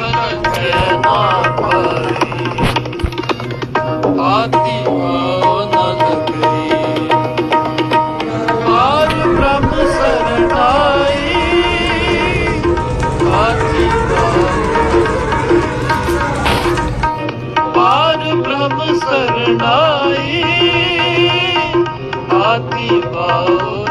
ਲਗੈ ਨਾ ਪਾਈ ਆਤੀ ਆਨ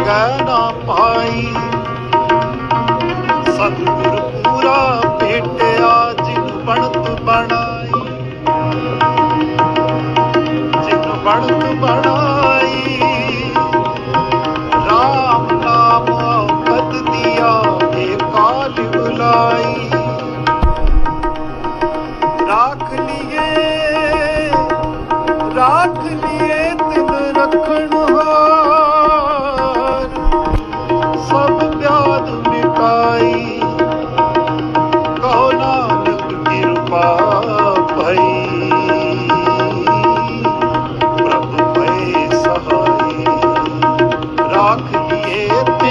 ਦੁਖ ਨਾ ਪਾਈ। ਸਤਿਗੁਰ ਪੂਰਾ ਭੇਟਿਆ ਜਿਨ ਤੂੰ ਬਣਾਈ। ਜਿਨ ਤੂੰ ਬਣਾਈ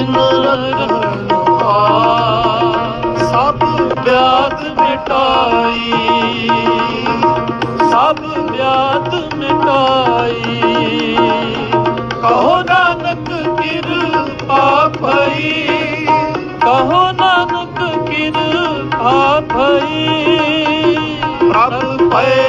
ਲਿਏ ਤਿਨ ਸਭ ਵਿਆਦ ਮਿਟਾਈ। ਸਭ ਵਿਆਦ ਮਿਟਾਈ। ਕਹੋ ਨਾਨਕ ਕਿਰਪਾ ਭਈ, ਕਹੋ ਨਾਨਕ ਕਿਰਪਾ ਭਈ। ਪ੍ਰਭ ਭਏ